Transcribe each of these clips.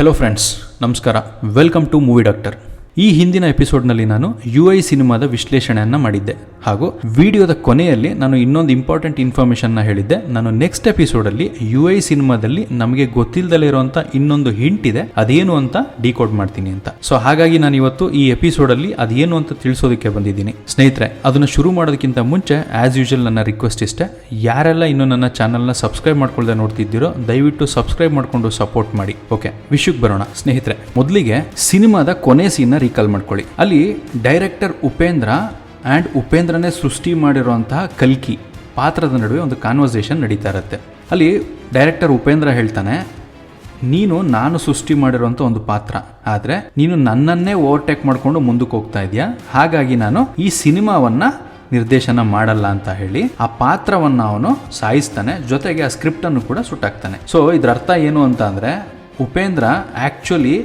Hello friends ನಮಸ್ಕಾರ welcome to movie doctor ಈ ಹಿಂದಿನ ಎಪಿಸೋಡ್ನಲ್ಲಿ ನಾನು ಯು ಐ ಸಿನಿಮಾದ ವಿಶ್ಲೇಷಣೆಯನ್ನು ಮಾಡಿದ್ದೆ. ಹಾಗೂ ವಿಡಿಯೋದ ಕೊನೆಯಲ್ಲಿ ನಾನು ಇನ್ನೊಂದು ಇಂಪಾರ್ಟೆಂಟ್ ಇನ್ಫಾರ್ಮೇಷನ್ನ ಹೇಳಿದ್ದೆ. ನಾನು ನೆಕ್ಸ್ಟ್ ಎಪಿಸೋಡಲ್ಲಿ ಯು ಐ ಸಿನಿಮಾದಲ್ಲಿ ನಮಗೆ ಗೊತ್ತಿಲ್ಲದಲೇ ಇರುವಂಥ ಇನ್ನೊಂದು ಹಿಂಟ್ ಇದೆ. ಅದೇನು ಅಂತ ಡಿಕೋಡ್ ಮಾಡ್ತೀನಿ ಅಂತ. ಸೊ ಹಾಗಾಗಿ ನಾನು ಇವತ್ತು ಈ ಎಪಿಸೋಡಲ್ಲಿ ಅದೇನು ಅಂತ ತಿಳಿಸೋದಕ್ಕೆ ಬಂದಿದ್ದೀನಿ. ಸ್ನೇಹಿತರೆ, ಅದನ್ನು ಶುರು ಮಾಡೋದಕ್ಕಿಂತ ಮುಂಚೆ ಆಸ್ ಯೂಶಲ್ ನನ್ನ ರಿಕ್ವೆಸ್ಟ್ ಇಷ್ಟೇ. ಯಾರೆಲ್ಲ ಇನ್ನೂ ನನ್ನ ಚಾನಲ್ನ ಸಬ್ಸ್ಕ್ರೈಬ್ ಮಾಡ್ಕೊಳ್ದೆ ನೋಡ್ತಿದ್ದೀರೋ, ದಯವಿಟ್ಟು ಸಬ್ಸ್ಕ್ರೈಬ್ ಮಾಡಿಕೊಂಡು ಸಪೋರ್ಟ್ ಮಾಡಿ. ಓಕೆ ವಿಷಯಕ್ಕೆ ಬರೋಣ. ಸ್ನೇಹಿತರೆ, ಮೊದಲಿಗೆ ಸಿನಿಮಾದ ಕೊನೆ ಸೀನ್ನ ರೀಕಾಲ್ ಮಾಡ್ಕೊಳ್ಳಿ. ಅಲ್ಲಿ ಡೈರೆಕ್ಟರ್ ಉಪೇಂದ್ರ ಆ್ಯಂಡ್ ಉಪೇಂದ್ರನೇ ಸೃಷ್ಟಿ ಮಾಡಿರುವಂತಹ ಕಲ್ಕಿ ಪಾತ್ರದ ನಡುವೆ ಒಂದು ಕಾನ್ವರ್ಸೇಷನ್ ನಡೀತಾ ಇರುತ್ತೆ. ಅಲ್ಲಿ ಡೈರೆಕ್ಟರ್ ಉಪೇಂದ್ರ ಹೇಳ್ತಾನೆ, ನೀನು, ನಾನು ಸೃಷ್ಟಿ ಮಾಡಿರುವಂಥ ಒಂದು ಪಾತ್ರ, ಆದರೆ ನೀನು ನನ್ನನ್ನೇ ಓವರ್ಟೇಕ್ ಮಾಡಿಕೊಂಡು ಮುಂದಕ್ಕೆ ಹೋಗ್ತಾ ಇದೆಯಾ ಹಾಗಾಗಿ ನಾನು ಈ ಸಿನಿಮಾವನ್ನ ನಿರ್ದೇಶನ ಮಾಡಲ್ಲ ಅಂತ ಹೇಳಿ ಆ ಪಾತ್ರವನ್ನು ಅವನು ಸಾಯಿಸ್ತಾನೆ, ಜೊತೆಗೆ ಆ ಸ್ಕ್ರಿಪ್ಟನ್ನು ಕೂಡ ಸುಟ್ಟಾಕ್ತಾನೆ. ಸೊ ಇದರ ಅರ್ಥ ಏನು ಅಂತ ಅಂದರೆ, ಉಪೇಂದ್ರ ಆಕ್ಚುಲಿ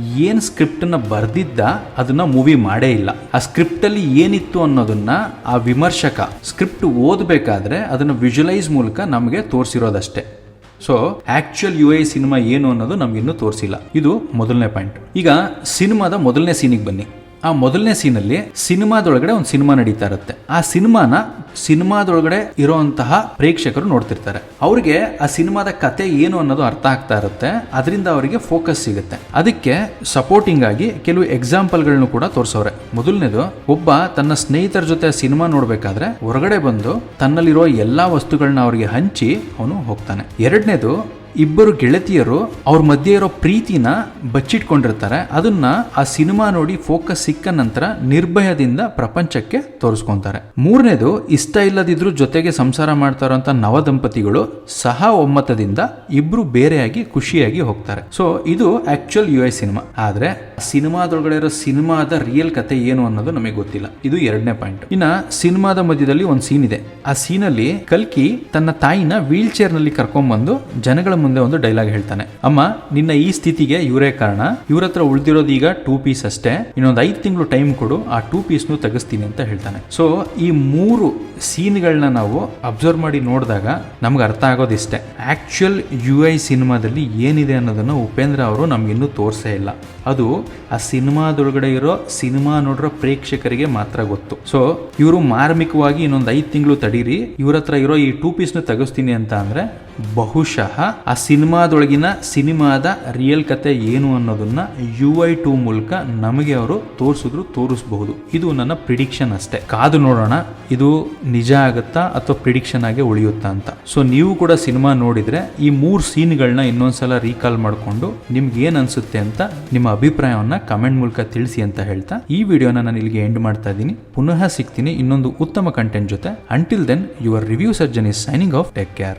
ಏನು ಸ್ಕ್ರಿಪ್ಟನ್ನು ಬರೆದಿದ್ದ ಅದನ್ನು ಮೂವಿ ಮಾಡೇ ಇಲ್ಲ. ಆ ಸ್ಕ್ರಿಪ್ಟಲ್ಲಿ ಏನಿತ್ತು ಅನ್ನೋದನ್ನು ಆ ವಿಮರ್ಶಕ ಸ್ಕ್ರಿಪ್ಟ್ ಓದಬೇಕಾದ್ರೆ ಅದನ್ನು ವಿಜುವಲೈಸ್ ಮೂಲಕ ನಮಗೆ ತೋರಿಸಿರೋದಷ್ಟೇ. So actual you I cinema ಏನು ಅನ್ನೋದು ನಮಗಿನ್ನೂ ತೋರಿಸಿಲ್ಲ. ಇದು ಮೊದಲನೇ ಪಾಯಿಂಟ್ ಈಗ ಸಿನಿಮಾದ ಮೊದಲನೇ ಸೀನಿಗೆ ಬನ್ನಿ. ಆ ಮೊದಲನೇ ಸೀನಲ್ಲಿ ಸಿನಿಮಾದೊಳಗಡೆ ಒಂದು ಸಿನಿಮಾ ನಡೀತಾ ಇರುತ್ತೆ. ಆ ಸಿನಿಮಾನ ಸಿನಿಮಾದೊಳಗಡೆ ಇರುವಂತಹ ಪ್ರೇಕ್ಷಕರು ನೋಡ್ತಿರ್ತಾರೆ. ಅವ್ರಿಗೆ ಆ ಸಿನಿಮಾದ ಕತೆ ಏನು ಅನ್ನೋದು ಅರ್ಥ ಆಗ್ತಾ ಇರುತ್ತೆ. ಅದರಿಂದ ಅವರಿಗೆ ಫೋಕಸ್ ಸಿಗುತ್ತೆ. ಅದಕ್ಕೆ ಸಪೋರ್ಟಿಂಗ್ ಆಗಿ ಕೆಲವು ಎಕ್ಸಾಂಪಲ್ಗಳನ್ನು ಕೂಡ ತೋರಿಸವ್ರೆ. ಮೊದಲನೇದು, ಒಬ್ಬ ತನ್ನ ಸ್ನೇಹಿತರ ಜೊತೆ ಸಿನಿಮಾ ನೋಡ್ಬೇಕಾದ್ರೆ ಹೊರಗಡೆ ಬಂದು ತನ್ನಲ್ಲಿರೋ ಎಲ್ಲಾ ವಸ್ತುಗಳನ್ನ ಅವರಿಗೆ ಹಂಚಿ ಅವನು ಹೋಗ್ತಾನೆ. ಎರಡನೇದು ಇಬ್ಬರು ಗೆಳತಿಯರು ಅವ್ರ ಮಧ್ಯೆ ಇರೋ ಪ್ರೀತಿನ ಬಚ್ಚಿಟ್ಕೊಂಡಿರ್ತಾರೆ. ಅದನ್ನ ಆ ಸಿನಿಮಾ ನೋಡಿ ಫೋಕಸ್ ಸಿಕ್ಕ ನಂತರ ನಿರ್ಭಯದಿಂದ ಪ್ರಪಂಚಕ್ಕೆ ತೋರಿಸ್ಕೊಂತಾರೆ. ಮೂರನೇದು, ಇಷ್ಟ ಇಲ್ಲದಿದ್ರು ಜೊತೆಗೆ ಸಂಸಾರ ಮಾಡ್ತಾ ನವ ದಂಪತಿಗಳು ಸಹ ಒಮ್ಮತದಿಂದ ಇಬ್ರು ಬೇರೆಯಾಗಿ ಖುಷಿಯಾಗಿ ಹೋಗ್ತಾರೆ. ಸೊ ಇದು ಆಕ್ಚುಯಲ್ ಯು ಐ ಸಿನಿಮಾ. ಆದ್ರೆ, ಸಿನಿಮಾದೊಳಗಡೆ ಇರೋ ಸಿನಿಮಾದ ರಿಯಲ್ ಕತೆ ಏನು ಅನ್ನೋದು ನಮಗೆ ಗೊತ್ತಿಲ್ಲ. ಇದು ಎರಡನೇ ಪಾಯಿಂಟ್. ಇನ್ನ ಸಿನಿಮಾದ ಮಧ್ಯದಲ್ಲಿ ಒಂದು ಸೀನ್ ಇದೆ. ಆ ಸೀನಲ್ಲಿ ಕಲ್ಕಿ ತನ್ನ ತಾಯಿನ ವೀಲ್ ಚೇರ್ನಲ್ಲಿ ಕರ್ಕೊಂಡ್ಬಂದು ಜನಗಳ ಮುಂದೆ ಒಂದು ಡೈಲಾಗ್ ಹೇಳ್ತಾನೆ. ಅಮ್ಮ, ನಿನ್ನ ಈ ಸ್ಥಿತಿಗೆ ಇವರೇ ಕಾರಣ. ಇವ್ರ ಹತ್ರ ಉಳಿದಿರೋದು ಈಗ ಟೂ ಪೀಸ್ ಅಷ್ಟೇ. ಇನ್ನೊಂದು ಐದು ತಿಂಗಳು ಟೈಮ್ ಕೊಡು, ಆ ಟೂ ಪೀಸ್ನು ತೆಗಿಸ್ತೀನಿ ಅಂತ ಹೇಳ್ತಾನೆ. ಸೊ ಈ ಮೂರು ಸೀನ್ಗಳನ್ನ ನಾವು ಅಬ್ಸರ್ವ್ ಮಾಡಿ ನೋಡಿದಾಗ ನಮ್ಗೆ ಅರ್ಥ ಆಗೋದಿಷ್ಟೇ ಆಕ್ಚುಯಲ್ ಯು ಐ ಸಿನಿಮಾದಲ್ಲಿ ಏನಿದೆ ಅನ್ನೋದನ್ನು ಉಪೇಂದ್ರ ಅವರು ನಮ್ಗಿನ್ನೂ ತೋರಿಸೇ ಇಲ್ಲ. ಅದು ಆ ಸಿನಿಮಾದೊಳಗಡೆ ಇರೋ ಸಿನಿಮಾ ನೋಡಿರೋ ಪ್ರೇಕ್ಷಕರಿಗೆ ಮಾತ್ರ ಗೊತ್ತು. ಸೊ ಇವರು ಮಾರ್ಮಿಕವಾಗಿ ಇನ್ನೊಂದು ಐದು ತಿಂಗಳು ತಡೀರಿ. ಇವ್ರ ಹತ್ರ ಇರೋ ಈ ಟೂ ಪೀಸ್ನ ತೆಗಿಸ್ತೀನಿ ಅಂತ ಅಂದ್ರೆ ಬಹುಶಃ ಆ ಸಿನಿಮಾದೊಳಗಿನ ಸಿನಿಮಾದ ರಿಯಲ್ ಕತೆ ಏನು ಅನ್ನೋದನ್ನ ಯು ಐ ಟೂ ಮೂಲಕ ನಮಗೆ ಅವರು ತೋರಿಸಿದ್ರು, ತೋರಿಸಬಹುದು. ಇದು ನನ್ನ ಪ್ರಿಡಿಕ್ಷನ್ ಅಷ್ಟೇ. ಕಾದು ನೋಡೋಣ, ಇದು ನಿಜ ಆಗುತ್ತಾ ಅಥವಾ ಪ್ರಿಡಿಕ್ಷನ್ ಆಗಿ ಉಳಿಯುತ್ತಾ ಅಂತ. ಸೊ ನೀವು ಕೂಡ ಸಿನಿಮಾ ನೋಡಿದ್ರೆ ಈ ಮೂರು ಸೀನ್ಗಳನ್ನ ಇನ್ನೊಂದ್ಸಲ ರೀಕಾಲ್ ಮಾಡಿಕೊಂಡು ನಿಮ್ಗೆ ಏನ್ ಅನ್ಸುತ್ತೆ ಅಂತ ನಿಮ್ಮ ಅಭಿಪ್ರಾಯವನ್ನ ಕಮೆಂಟ್ ಮೂಲಕ ತಿಳಿಸಿ ಅಂತ ಹೇಳ್ತಾ, ಈ ವಿಡಿಯೋನ ನಾನು ಇಲ್ಲಿಗೆ ಎಂಡ್ ಮಾಡ್ತಾ ಇದ್ದೀನಿ. ಪುನಃ ಸಿಗ್ತೀನಿ ಇನ್ನೊಂದು ಉತ್ತಮ ಕಂಟೆಂಟ್ ಜೊತೆ. Until then your review surgeon is signing off take care